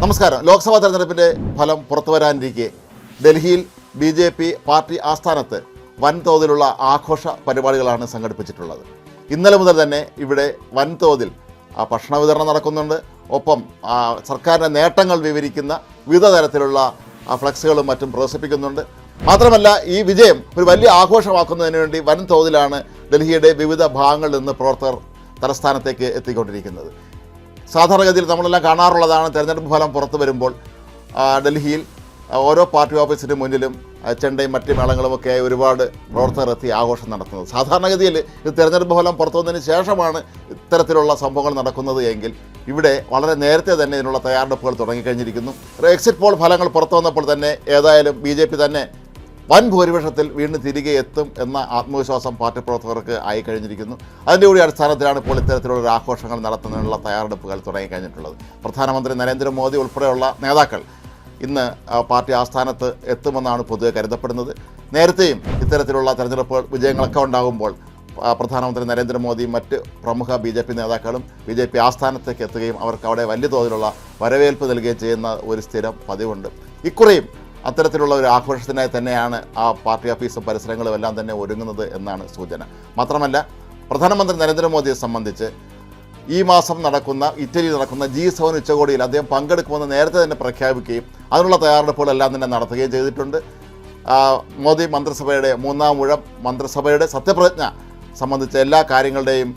നമസ്കാരം. ലോക്സഭാ തെരഞ്ഞെടുപ്പിന്റെ ഫലം പുറത്തു വരാനിരിക്കെ. ഡൽഹിയിൽ ബി ജെ പി പാർട്ടി ആസ്ഥാനത്ത് വൻതോതിലുള്ള ആഘോഷ പരിപാടികളാണ് സംഘടിപ്പിച്ചിട്ടുള്ളത്. ഇന്നലെ മുതൽ തന്നെ ഇവിടെ വൻതോതിൽ ഭക്ഷണ വിതരണം നടക്കുന്നുണ്ട്. ഒപ്പം സർക്കാരിന്റെ നേട്ടങ്ങൾ വിവരിക്കുന്ന വിവിധ തരത്തിലുള്ള ഫ്ലക്സുകളും മറ്റും പ്രദർശിപ്പിക്കുന്നുണ്ട്. മാത്രമല്ല ഈ വിജയം ഒരു വലിയ ആഘോഷമാക്കുന്നതിന് വേണ്ടി വൻതോതിലാണ് ഡൽഹിയുടെ വിവിധ ഭാഗങ്ങളിൽ നിന്ന് പ്രവർത്തകർ തലസ്ഥാനത്തേക്ക് എത്തിക്കൊണ്ടിരിക്കുന്നത്. സാധാരണഗതിയിൽ നമ്മളെല്ലാം കാണാറുള്ളതാണ്. തെരഞ്ഞെടുപ്പ് ഫലം പുറത്തു വരുമ്പോൾ ഡൽഹിയിൽ ഓരോ പാർട്ടി ഓഫീസിന് മുന്നിലും ചെണ്ടയും മറ്റ് മേളങ്ങളുമൊക്കെ ഒരുപാട് പ്രവർത്തകർ എത്തി ആഘോഷം നടത്തുന്നത്. സാധാരണഗതിയിൽ ഇത് തെരഞ്ഞെടുപ്പ് ഫലം പുറത്തു വന്നതിന് ശേഷമാണ് ഇത്തരത്തിലുള്ള സംഭവങ്ങൾ നടക്കുന്നത് എങ്കിൽ ഇവിടെ വളരെ നേരത്തെ തന്നെ ഇതിനുള്ള തയ്യാറെടുപ്പുകൾ തുടങ്ങിക്കഴിഞ്ഞിരിക്കുന്നു. എക്സിറ്റ് പോൾ ഫലങ്ങൾ പുറത്തു വന്നപ്പോൾ തന്നെ ഏതായാലും ബി തന്നെ വൻ ഭൂരിപക്ഷത്തിൽ വീണ്ടും തിരികെ എത്തും എന്ന ആത്മവിശ്വാസം പാർട്ടി പ്രവർത്തകർക്ക് ആയി കഴിഞ്ഞിരിക്കുന്നു അതിന്റെ കൂടി അടിസ്ഥാനത്തിലാണ് ഇപ്പോൾ ഇത്തരത്തിലുള്ള ആഘോഷങ്ങൾ നടത്തുന്നതിനുള്ള തയ്യാറെടുപ്പുകൾ തുടങ്ങിക്കഴിഞ്ഞിട്ടുള്ളത്. പ്രധാനമന്ത്രി നരേന്ദ്രമോദി ഉൾപ്പെടെയുള്ള നേതാക്കൾ ഇന്ന് പാർട്ടി ആസ്ഥാനത്ത് എത്തുമെന്നാണ് പൊതുവെ കരുതപ്പെടുന്നത്. നേരത്തെയും ഇത്തരത്തിലുള്ള തെരഞ്ഞെടുപ്പ് വിജയങ്ങളൊക്കെ ഉണ്ടാകുമ്പോൾ പ്രധാനമന്ത്രി നരേന്ദ്രമോദിയും മറ്റ് പ്രമുഖ ബി ജെ പി നേതാക്കളും ബി ജെ പി ആസ്ഥാനത്തേക്ക് എത്തുകയും അവർക്ക് അവിടെ വലിയ തോതിലുള്ള വരവേൽപ്പ് നൽകുകയും ചെയ്യുന്ന ഒരു സ്ഥിരം പതിവുണ്ട്. ഇക്കുറിയും അത്തരത്തിലുള്ള ഒരു ആഘോഷത്തിനായി തന്നെയാണ് ആ പാർട്ടി ഓഫീസും പരിസരങ്ങളും എല്ലാം തന്നെ ഒരുങ്ങുന്നത് എന്നാണ് സൂചന. മാത്രമല്ല പ്രധാനമന്ത്രി നരേന്ദ്രമോദിയെ സംബന്ധിച്ച് ഈ മാസം നടക്കുന്ന ഇറ്റലിയിൽ നടക്കുന്ന ജി സെവൻ ഉച്ചകോടിയിൽ അദ്ദേഹം പങ്കെടുക്കുമെന്ന് നേരത്തെ തന്നെ പ്രഖ്യാപിക്കുകയും അതിനുള്ള തയ്യാറെടുപ്പുകളെല്ലാം തന്നെ നടത്തുകയും ചെയ്തിട്ടുണ്ട്. മോദി മന്ത്രിസഭയുടെ മൂന്നാം മുഴം മന്ത്രിസഭയുടെ സത്യപ്രതിജ്ഞ സംബന്ധിച്ച എല്ലാ കാര്യങ്ങളുടെയും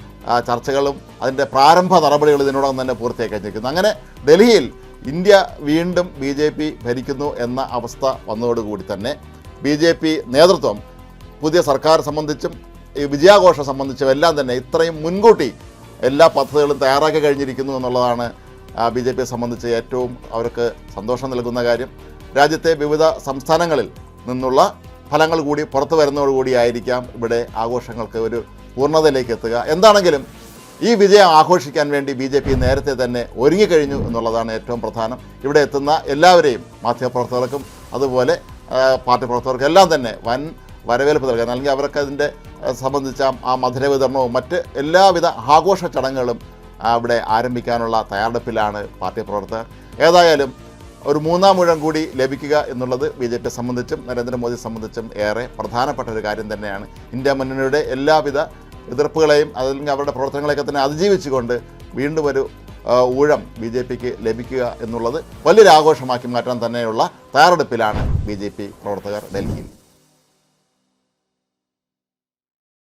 ചർച്ചകളും അതിന്റെ പ്രാരംഭ നടപടികൾ ഇതിനോടകം തന്നെ പൂർത്തിയാക്കി അങ്ങനെ ഡൽഹിയിൽ ഇന്ത്യ വീണ്ടും ബി ജെ പി ഭരിക്കുന്നു എന്ന അവസ്ഥ വന്നതോടുകൂടി തന്നെ ബി ജെ പി നേതൃത്വം പുതിയ സർക്കാർ സംബന്ധിച്ചും ഈ വിജയാഘോഷം സംബന്ധിച്ചും എല്ലാം തന്നെ ഇത്രയും മുൻകൂട്ടി എല്ലാ പദ്ധതികളും തയ്യാറാക്കി കഴിഞ്ഞിരിക്കുന്നു എന്നുള്ളതാണ് ബി ജെ പിയെ സംബന്ധിച്ച് ഏറ്റവും അവർക്ക് സന്തോഷം നൽകുന്ന കാര്യം. രാജ്യത്തെ വിവിധ സംസ്ഥാനങ്ങളിൽ നിന്നുള്ള ഫലങ്ങൾ കൂടി പുറത്തു വരുന്നതോടുകൂടി ആയിരിക്കാം ഇവിടെ ആഘോഷങ്ങൾക്ക് ഒരു പൂർണതയിലേക്ക് എത്തുക. എന്താണെങ്കിലും ഈ വിജയം ആഘോഷിക്കാൻ വേണ്ടി ബി ജെ പി നേരത്തെ തന്നെ ഒരുങ്ങിക്കഴിഞ്ഞു എന്നുള്ളതാണ് ഏറ്റവും പ്രധാനം. ഇവിടെ എത്തുന്ന എല്ലാവരെയും മാധ്യമപ്രവർത്തകർക്കും അതുപോലെ പാർട്ടി പ്രവർത്തകർക്കും എല്ലാം തന്നെ വൻ വരവേൽപ്പ് നൽകാൻ അല്ലെങ്കിൽ അവർക്ക് അതിന്റെ സംബന്ധിച്ച ആ മധുര വിതരണവും മറ്റ് എല്ലാവിധ ആഘോഷ ചടങ്ങുകളും അവിടെ ആരംഭിക്കാനുള്ള തയ്യാറെടുപ്പിലാണ് പാർട്ടി പ്രവർത്തകർ. ഏതായാലും ഒരു മൂന്നാം മുഴം കൂടി ലഭിക്കുക എന്നുള്ളത് ബി ജെ പിയെ സംബന്ധിച്ചും നരേന്ദ്രമോദിയെ സംബന്ധിച്ചും ഏറെ പ്രധാനപ്പെട്ട ഒരു കാര്യം തന്നെയാണ്. ഇന്ത്യ മുന്നണിയുടെ എല്ലാവിധ എതിർപ്പുകളെയും അതല്ലെങ്കിൽ അവരുടെ പ്രവർത്തനങ്ങളെയൊക്കെ തന്നെ അതിജീവിച്ചുകൊണ്ട് വീണ്ടും ഒരു ഊഴം ബി ജെ പിക്ക് ലഭിക്കുക എന്നുള്ളത് വലിയൊരു ആഘോഷമാക്കി മാറ്റാൻ തന്നെയുള്ള തയ്യാറെടുപ്പിലാണ് ബി ജെ പി പ്രവർത്തകർ ഡൽഹിയിൽ.